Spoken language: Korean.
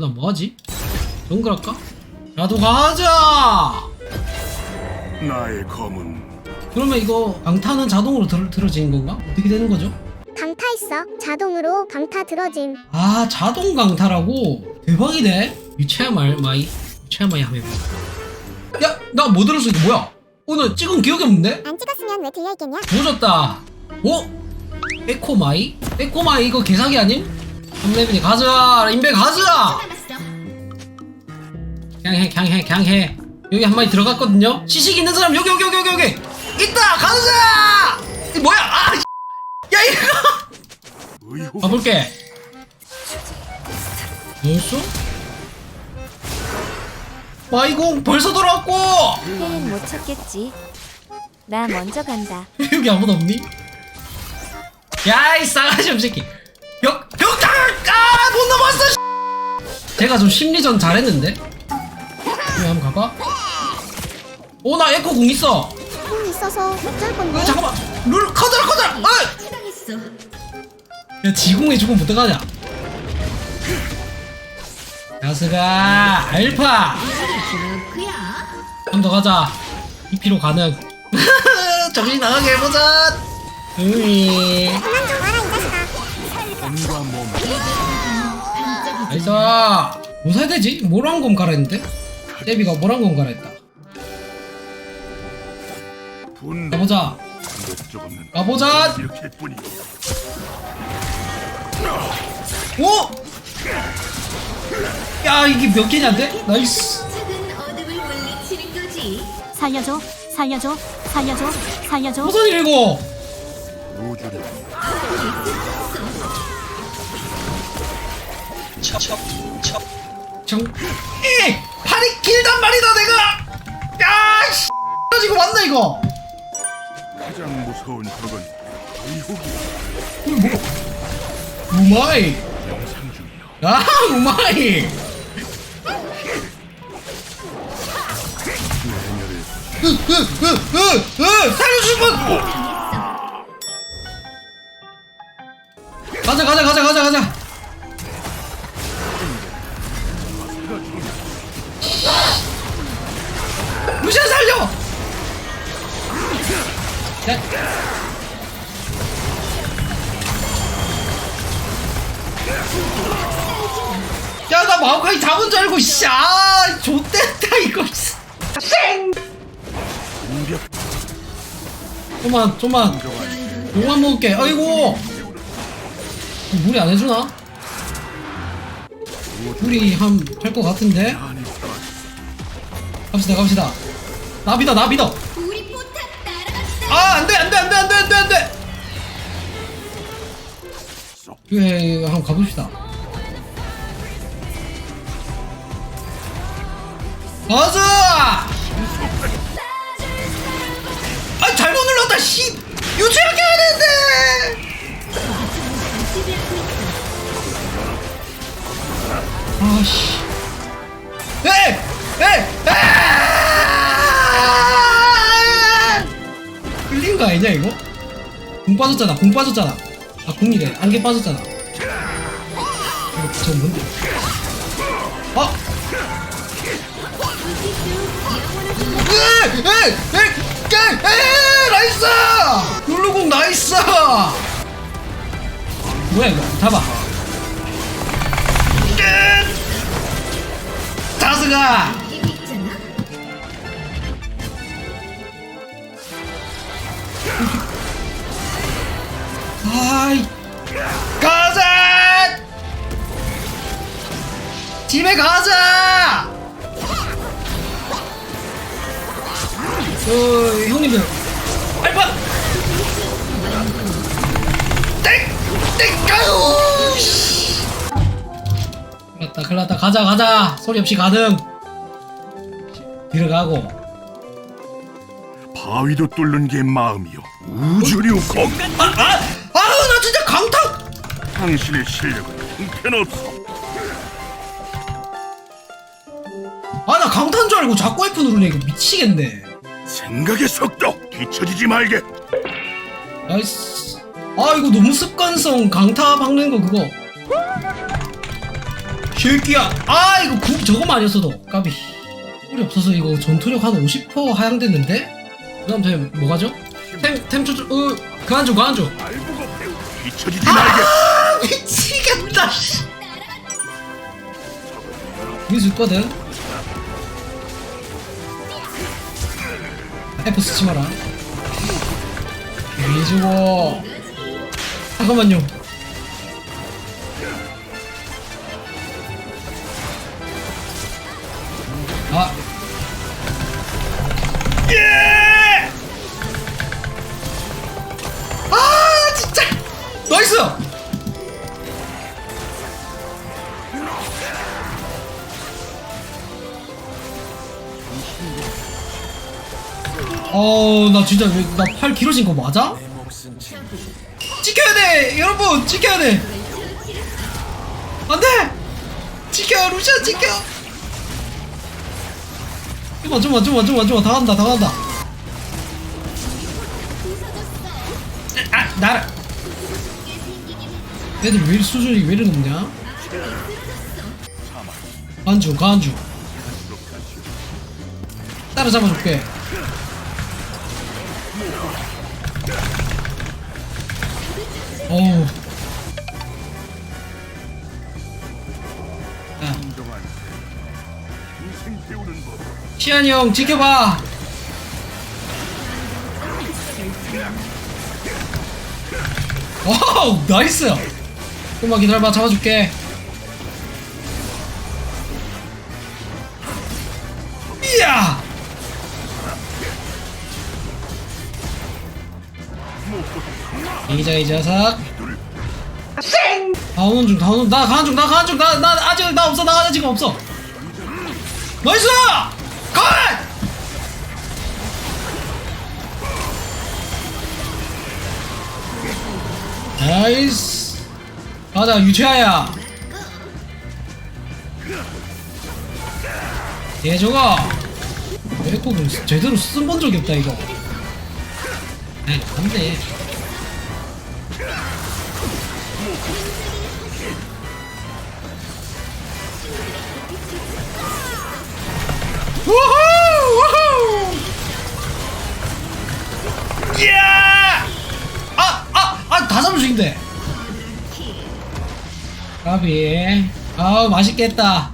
그다음 뭐하지? 할까? 야도 가자! 나의 검은 그러면 이거 강타는 자동으로 들, 들어지는 건가? 어떻게 되는 거죠? 강타 있어. 자동으로 강타 들어짐. 아 자동 강타라고? 대박이네 이 체험할 마이 체험마이 하면 야나 뭐 들었어 이거 뭐야? 오늘 찍은 기억이 없는데? 안 찍었으면 왜 들려있겠냐? 조졌다 어? 에코마이? 에코마이 이거 개사기 아님? 3레벨이 가자. 인베 가자. 그냥 해 그냥 해 그냥 해. 여기 한 마리 들어갔거든요. 시식 있는 사람 여기 여기 여기 여기 여기. 있다. 가자. 이 뭐야? 아야 이거. 가볼게. 뭐였어? 마이공 벌써 돌아왔고. 혜는 못 찾겠지. 나 먼저 간다. 여기 아무도 없니? 야이 싸가지 없는 새끼. 벽 벽탈 아못 넘었어 씨. 제가 좀 심리전 잘했는데? 여기 한번 가봐. 오 나 에코 공 있어. 공 있어서 어쩔 건데? 어, 잠깐만. 룰 커져라 커져라 어이! 야 지공에 죽으면 어떡하냐 야스가 알파. 한더 가자. 2피로 가능. 정신 나가게 해보자. 으이. 그만 좀 와 나이스 뭐 사야 되지? 제비가 모란검 갈아했다 분노 가보자 목적 없는 가보자 뿐이야 오! 야 이게 몇 개냐인데? 나이스 살려줘, 살려줘, 살려줘, 살려줘. 무슨 일이고 우주를 정... 이! 팔이 길단 말이다 내가! 야 씨! 지금 왔나 이거? 가장 무서운 적은 의혹이야 뭐? 우마이 영상 중이야 아 우마이 내녀를 으으 으 으 으 살려줄 분 루시안 살려 야나 마오카이 잡은 줄 알고 씨아 좆됐다 이거 씨. 쌩 좀만 좀만. 용만 먹을게. 아이고. 무리 안 해주나? 무리 한할 것 같은데? 갑시다 갑시다. 나 믿어 나 믿어 아 안돼 안돼 안돼 안돼 안돼 안돼. 예 한번 가봅시다. 가자 아 잘못 눌렀다 씨. 유치하게 되는데 아씨. 에이 에이 에이 끌린 거 아니냐 이거? 공 빠졌잖아 공 빠졌잖아. 아 공이래 안개 빠졌잖아. 이거 저 뭔데? 아! 에이 에이 에이 에이 에이 나이스! 룰루공 나이스! 뭐야 이거? 잡아 가. 아이 가자! 집에 가자! 어 형님들. 알파! 땡땡 가요 났다 큰일 났다 가자 가자 소리 없이 가능 들어가고 바위도 뚫는 게 마음이요 우주류 검 아, 아, 아, 나 진짜 강타! 당신의 실력은 형편없어 아, 나 강타인 줄 알고 자꾸 F 누르네. 이거 미치겠네. 생각의 속도 뒤처지지 말게 나이스. 아, 이거 너무 습관성 강타 박는 거 그거. 새끼야. 아 이거 구 저거만 아니었어도 까비. 꿀이 없어서 이거 전투력 한 50% 하향됐는데? 그 다음 템 뭐가죠? 템, 템 초조 어 그만 줘 그만 줘. 뒤처지지 말게. 아 미치겠다 씨. 여기서 있거든? F 쓰지 마라. 이주고 잠깐만요 아! 예! 아 진짜! 나이스! 어 나 진짜 나팔 길어진 거 맞아? 지켜야 돼! 여러분 지켜야 돼! 안돼! 지켜 루시아 지켜 좀만 좀만 좀만 좀만 좀만 다 간다 다 간다. 아 나라 애들 왜 수준이 왜 이리 높냐? 간주 간주. 따라잡아줄게. 어우 시안이 형 지켜봐. 와우 나이스! 조금만 기다려봐 잡아줄게. 이야! 이자 이 자석 다 오는 중다 오는 나 가는 중나 가는 중나 나 아직 나 없어 나 아직 없어 나이스! 컷! 나이스. 가자 유채아야. 얘저가 에코는 제대로 쓴 본 적이 없다 이거. 에이 안돼 우후 우후 이야 아아 아 다 잡을 수 있는데 까비. 아우 맛있겠다